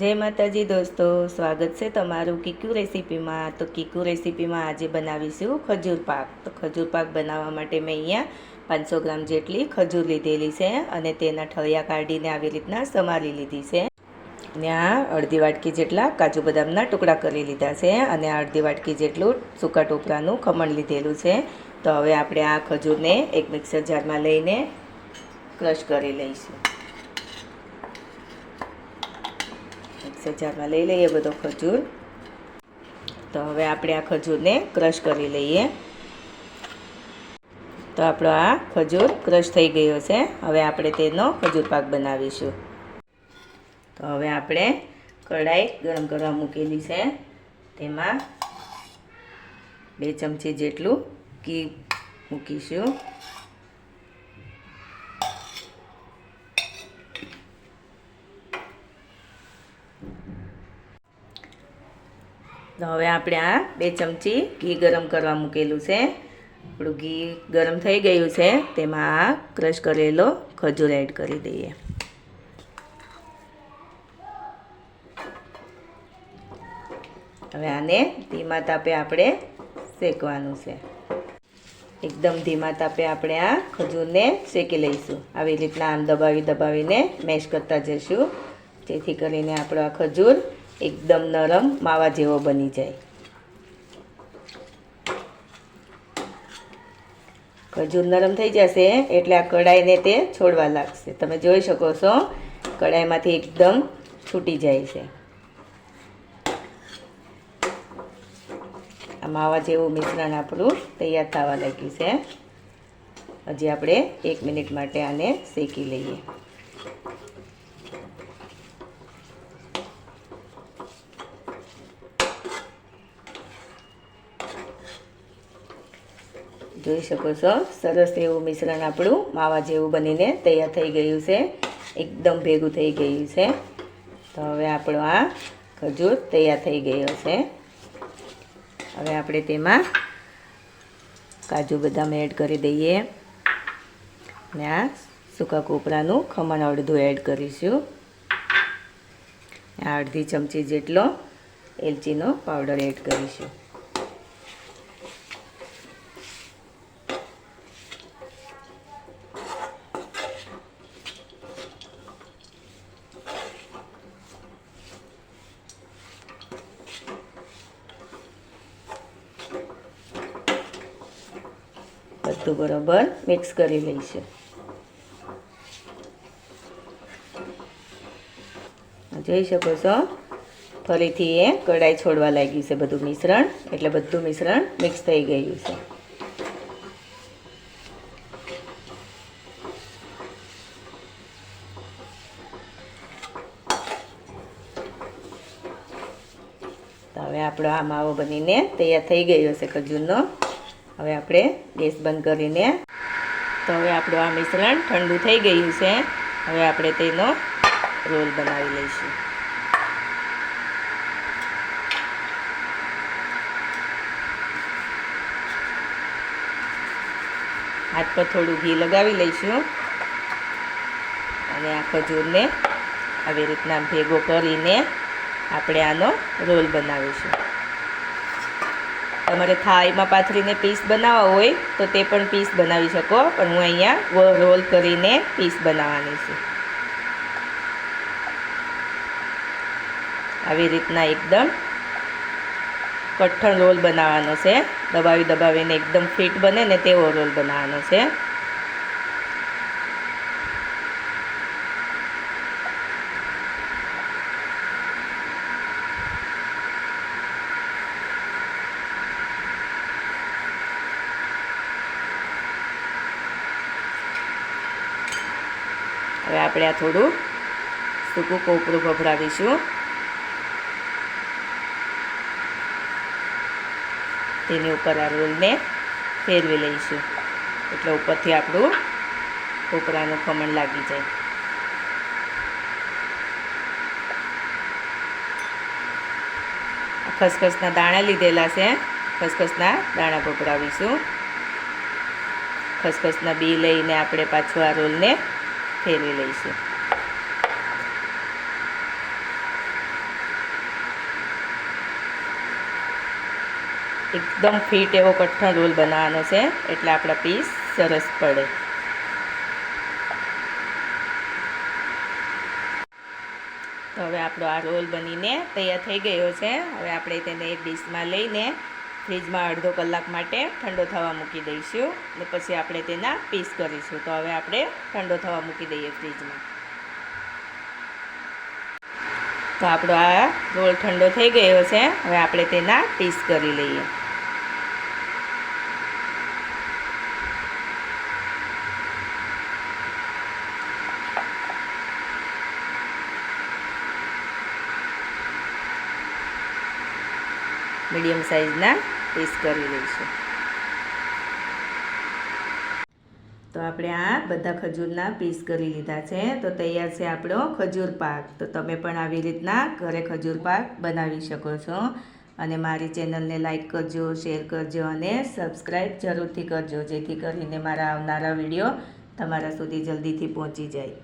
જય માતાજી દોસ્તો, સ્વાગત છે તમારું કીકુ રેસીપીમાં. તો કીકુ રેસીપીમાં આજે બનાવીશું ખજૂર પાક. તો ખજૂર પાક બનાવવા માટે મેં અહીંયા પાંચસો ગ્રામ જેટલી ખજૂર લીધેલી છે અને તેના ઠળિયા કાઢીને આવી રીતના સમારી લીધી છે. અને આ અડધી વાટકી જેટલા કાજુ બદામના ટુકડા કરી લીધા છે અને આ અડધી વાટકી જેટલું સૂકા ટોપરાનું ખમણ લીધેલું છે. તો હવે આપણે આ ખજૂરને એક મિક્સર જારમાં લઈને ક્રશ કરી લઈશું. જારમાં લઈ લઈએ બધો ખજૂર. તો હવે આપણે આ ખજૂરને ક્રશ કરી લઈએ. તો આપણો આ ખજૂર ક્રશ થઈ ગયો છે. હવે આપણે તેનો ખજૂર પાક બનાવીશું. તો હવે આપણે કઢાઈ ગરમ કરવા મૂકેલી છે. તેમાં બે ચમચી જેટલું ઘી મૂકીશું. તો હવે આપણે આ બે ચમચી ઘી ગરમ કરવા મૂકેલું છે. આપણું ઘી ગરમ થઈ ગયું છે, તેમાં આ ક્રશ કરેલો ખજૂર એડ કરી દઈએ. હવે આને ધીમા તાપે આપણે શેકવાનું છે. એકદમ ધીમા તાપે આપણે આ ખજૂરને શેકી લઈશું. આવી રીતના આમ દબાવી દબાવીને મેશ કરતા જઈશું. જેથી કરીને આપણો આ ખજૂર એકદમ નરમ માવા જેવો બની જાય. ખજૂર નરમ થઈ જશે એટલે આ કઢાઈને તે છોડવા લાગશે. તમે જોઈ શકો છો, કઢાઈમાંથી એકદમ છૂટી જાય છે. આ માવા જેવું મિશ્રણ આપણું તૈયાર થવા લાગ્યું છે. હજી આપણે એક મિનિટ માટે આને શેકી લઈએ. જોઈ શકો છો. સરસ એવું મિશ્રણ આપણું માવા જેવું બનીને તૈયાર થઈ ગયું છે. એકદમ ભેગું થઈ ગયું છે. તો હવે આપણો આ ખજૂર તૈયાર થઈ ગયો છે. હવે આપણે તેમાં કાજુ બદામ એડ કરી દઈએ. અને આ સૂકા કોપરાનું ખમણ અડધું એડ કરીશું. અડધી ચમચી જેટલો એલચીનો પાવડર એડ કરીશું. બધું બરાબર મિક્સ કરી લઈશું જોઈ શકો છો? ફરીથી એ કઢાઈ છોડવા લાગ્યું છે બધું મિશ્રણ, એટલે બધું મિશ્રણ મિક્સ થઈ ગયું છે. હવે આપણો આ માવો બનીને તૈયાર થઈ ગયો છે ખજૂરનો. હવે આપણે ગેસ બંધ કરીને તો હવે આપણું આ મિશ્રણ ઠંડુ થઈ ગયું છે. હવે આપણે તેનો રોલ બનાવી લઈશું. હાથ પર થોડું ઘી લગાવી લઈશું. અને આ ખજૂરને આવી રીતના ભેગો કરીને આપણે આનો રોલ બનાવીશું. તમારે થાળીમાં પાથરીને પીસ બનાવવા હોય, તો તે પણ પીસ બનાવી શકો. પણ હું અહીંયા રોલ કરીને પીસ બનાવવાની છું. આવી રીતના એકદમ કઠણ રોલ બનાવવાનો છે. દબાવી દબાવીને એકદમ ફિટ બને ને તેવો રોલ બનાવવાનો છે. હવે આપણે આ થોડું સૂકું કોપરું ભભરાવીશું. તેની ઉપર આ રોલને ફેરવી લઈશું. એટલે ઉપરથી આપણું કોપરાનું ખમણ લાગી જાય. ખસખસના દાણા લીધેલા છે. ખસખસના દાણા ભભરાવીશું. ખસખસના બી લઈને આપણે પાછું આ રોલને ફેરવી લઈશું એકદમ ફિટ એવો કઠણ રોલ બનાવવાનો છે, એટલે આપણા પીસ સરસ પડે. તો હવે આપણો આ રોલ બનીને તૈયાર થઈ ગયો છે. હવે આપણે તેને એ ડીશમાં લઈને ફ્રીજમાં અડધો કલાક માટે ઠંડો થવા મૂકી દઈશું અને પછી આપણે તેના પીસ કરીશું. તો હવે આપણે ઠંડો થવા મૂકી દઈએ ફ્રીજમાં. તો આપણો આ રોલ ઠંડો થઈ ગયો છે. હવે આપણે તેના પીસ કરી લઈએ. મીડિયમ સાઇઝના પીસ કરી લઈશું. તો આપણે આ બધા ખજૂરના પીસ કરી લીધા છે. તો તૈયાર છે આપણો ખજૂર પાક. તો તમે પણ આવી રીતના ઘરે ખજૂર પાક બનાવી શકો છો. અને મારી ચેનલને લાઈક કરજો, શેર કરજો અને સબસ્ક્રાઈબ જરૂરથી કરજો, જેથી કરીને મારા આવનારા વીડિયો તમારા સુધી જલ્દીથી પહોંચી જાય.